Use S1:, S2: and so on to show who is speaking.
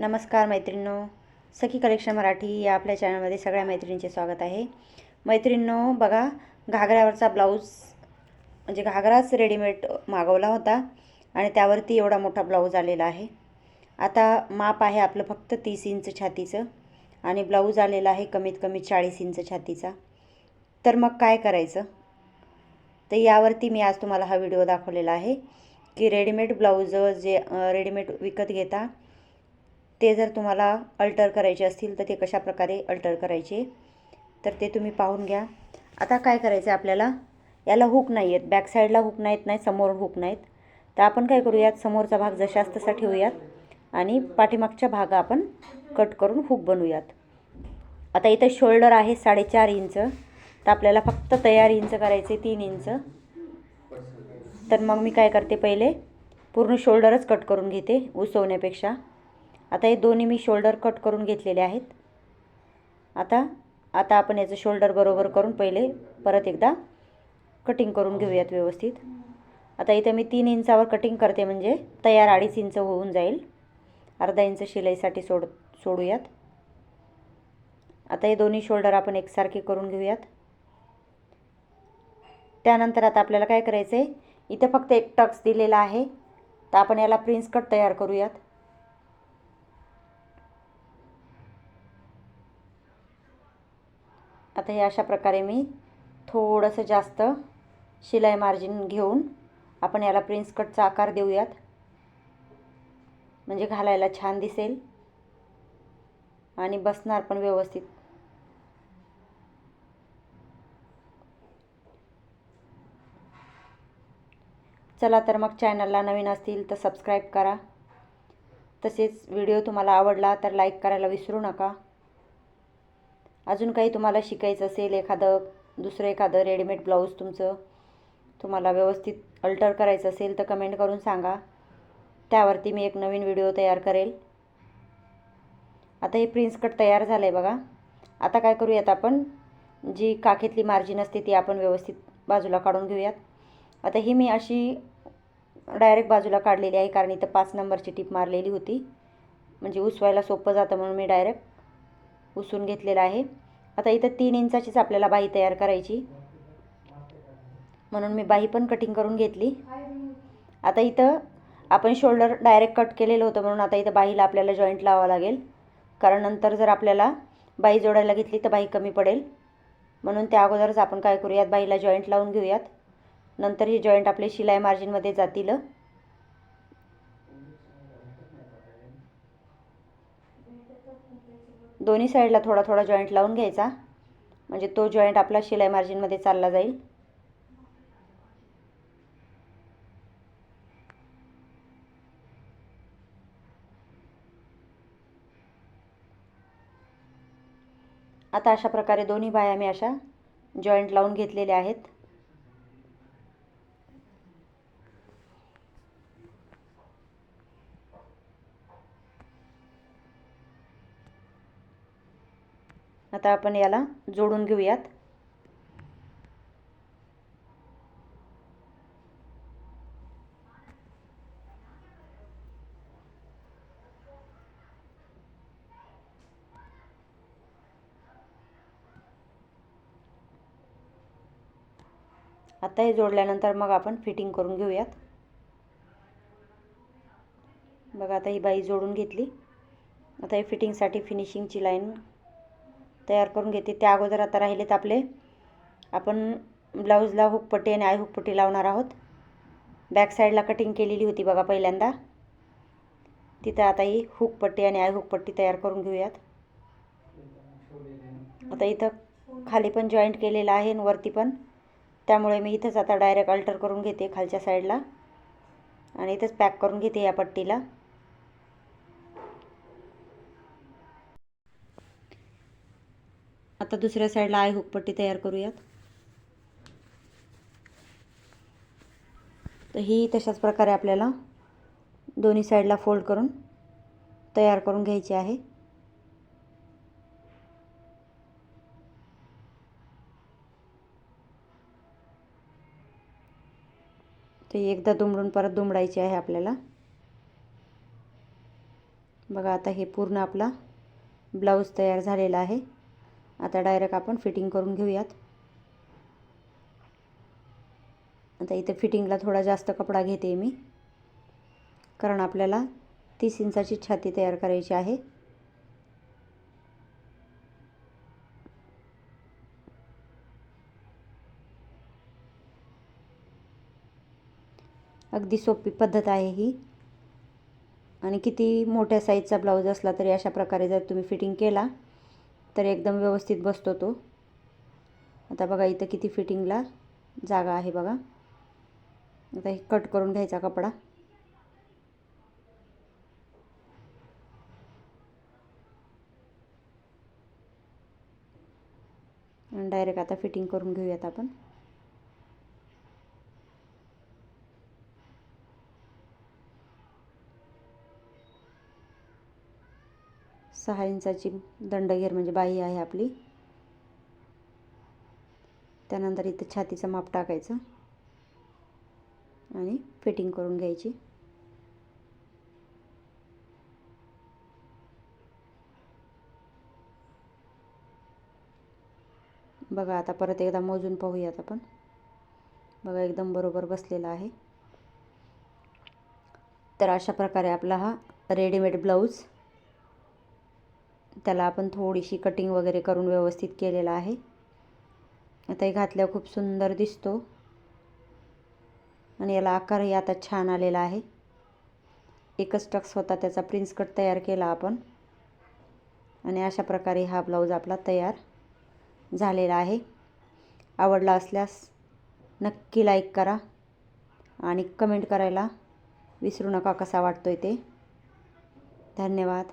S1: नमस्कार मैत्रिणींनो सखी कलेक्शन मराठी या आपल्या चॅनलमध्ये सगळ्या मैत्रिणींचे स्वागत आहे. मैत्रिणींनो बघा घागऱ्यावरचा ब्लाऊज म्हणजे घागराच रेडीमेड मागवला होता आणि त्यावरती एवढा मोठा ब्लाऊज आलेला आहे. आता माप आहे आपलं फक्त तीस इंच छातीचं आणि ब्लाऊज आलेला आहे कमीत कमी चाळीस इंच छातीचा. तर मग काय करायचं? तर यावरती मी आज तुम्हाला हा व्हिडिओ दाखवलेला आहे की रेडीमेड ब्लाऊज जे रेडीमेड विकत घेता ते जर तुम्हाला अल्टर करायचे असतील तर ते कशा प्रकारे अल्टर करायचे तर ते तुम्ही पाहून घ्या. आता काय करायचं आपल्याला? याला हुक नाही आहेत बॅकसाईडला हुक नाहीत नाही समोर हुक नाहीत. तर आपण काय करूयात? समोरचा भाग जशाच तसा ठेवूयात. आणि पाठीमागच्या भाग आपण कट करून हुक बनवूयात. आता इथं शोल्डर आहे साडेचार इंच. तर आपल्याला फक्त तयार इंच करायचे तीन इंच. तर मग मी काय करते पहिले? पूर्ण शोल्डरच कट करून घेते उसवण्यापेक्षा. आता हे दोन्ही मी शोल्डर कट करून घेतलेले आहेत. आता आता आपण याचं शोल्डर बरोबर करून पहिले परत एकदा कटिंग करून घेऊयात व्यवस्थित. आता इथं मी तीन इंचावर कटिंग करते म्हणजे तयार अडीच इंच होऊन जाईल. अर्धा इंच शिलाईसाठी सोड सोडूयात. आता हे दोन्ही शोल्डर आपण एकसारखे करून घेऊयात. त्यानंतर आता आपल्याला काय करायचं आहे इथं फक्त एक टक्स दिलेला आहे. तर आपण याला प्रिन्स कट तयार करूयात. आता हे अशा प्रकारे मी थोडंसं जास्त शिलाई मार्जिन घेऊन आपण याला प्रिन्स कटचा आकार देऊयात. म्हणजे घालायला छान दिसेल. आणि बसणार पण व्यवस्थित. चला तर मग चॅनलला नवीन असतील तर सबस्क्राईब करा. तसेच व्हिडिओ तुम्हाला आवडला तर लाईक करायला विसरू नका. अजून काही तुम्हाला शिकायचं असेल एखादं दुसरं एखादं रेडीमेड ब्लाऊज तुमचं तुम्हाला व्यवस्थित अल्टर करायचं असेल तर कमेंट करून सांगा. त्यावरती मी एक नवीन व्हिडिओ तयार करेल. आता हे प्रिन्स कट तयार झालं आहे बघा. आता काय करूयात आपण? जी काखेतली मार्जिन असते ती आपण व्यवस्थित बाजूला काढून घेऊयात. आता ही मी अशी डायरेक्ट बाजूला काढलेली आहे कारण इथं पाच नंबरची टीप मारलेली होती. म्हणजे उसवायला सोपं जातं म्हणून मी डायरेक्ट उसून घेतलेलं आहे. आता इथं तीन इंचाचीच आपल्याला बाही तयार करायची. म्हणून मी बाही पण कटिंग करून घेतली. आता इथं आपण शोल्डर डायरेक्ट कट केलेलं होतं म्हणून आता इथं बाहीला आपल्याला जॉईंट लावावं लागेल. कारण नंतर जर आपल्याला बाही जोडायला घेतली तर बाही कमी पडेल. म्हणून त्या अगोदरच आपण काय करूयात बाहीला जॉईंट लावून घेऊयात. नंतर ही जॉईंट आपले शिलाई मार्जिनमध्ये जातील. दोन्ही साईडला थोडा थोडा जॉईंट लावून घ्यायचा. म्हणजे तो जॉईंट आपला शिलाई मार्जिनमध्ये चालला जाईल. आता अशा प्रकारे दोन्ही बाया मी अशा जॉईंट लावून घेतलेल्या आहेत. आता आपण याला जोडून घेऊयात. आता हे जोडल्यानंतर मग आपण फिटिंग करून घेऊयात. बघा आता ही बाई जोडून घेतली. आता हे फिटिंगसाठी फिनिशिंगची लाईन तयार करून घेते. त्या अगोदर आता राहिलेत आपले. आपण ब्लाऊजला हुकपट्टी आणि आय हुकपट्टी लावणार आहोत. बॅक साईडला कटिंग केलेली होती बघा पहिल्यांदा. तिथं आता ही हुकपट्टी आणि आय हुकपट्टी तयार करून घेऊयात. आता इथं खाली पण जॉईंट केलेलं आहे आणि वरती पण. त्यामुळे मी इथंच आता डायरेक्ट अल्टर करून घेते खालच्या साईडला आणि इथंच पॅक करून घेते या पट्टीला. आता दुसऱ्या साईडला आय हुकपट्टी तयार करूयात. तर ही तशाच प्रकारे आपल्याला दोन्ही साईडला फोल्ड करून तयार करून घ्यायची आहे. ते एकदा दुमडून परत दुमडायची आहे आपल्याला. बघा आता हे पूर्ण आपला ब्लाऊज तयार झालेला आहे. आता डायरेक्ट आपण फिटिंग करून घेऊयात. आता इथे फिटिंगला थोडा जास्त कपडा घेते मी. कारण आपल्याला तीस इंचाची छाती तयार करायची आहे. अगदी सोपी पद्धत आहे ही. आणि किती मोठ्या साईजचा ब्लाऊज असला तरी अशा प्रकारे जर तुम्ही फिटिंग केला तर एकदम व्यवस्थित बसतो तो. आता बघा इथं किती फिटिंगला जागा आहे बघा. आता हे कट करून घ्यायचा कपडा. डायरेक्ट आता फिटिंग करून घेऊयात आपण. सहा इंचाची दंडघेर म्हणजे बाही आहे आपली. त्यानंतर इथं छातीचं माप टाकायचं. आणि फिटिंग करून घ्यायची. बघा आता परत एकदा मोजून पाहूयात आपण. बघा एकदम बरोबर बसलेला आहे. तर अशा प्रकारे आपला हा रेडीमेड ब्लाऊज त्याला आपण थोडीशी कटिंग वगैरे करून व्यवस्थित केलेला आहे. आता हे घातल्यावर खूप सुंदर दिसतो. आणि याला आकारही आता छान आलेला आहे. एकच टक्स होता त्याचा प्रिन्स कट तयार केला आपण. आणि अशा प्रकारे हा ब्लाऊज आपला तयार झालेला आहे. आवडला असल्यास नक्की लाईक करा आणि कमेंट करायला विसरू नका कसा वाटतोय ते. धन्यवाद.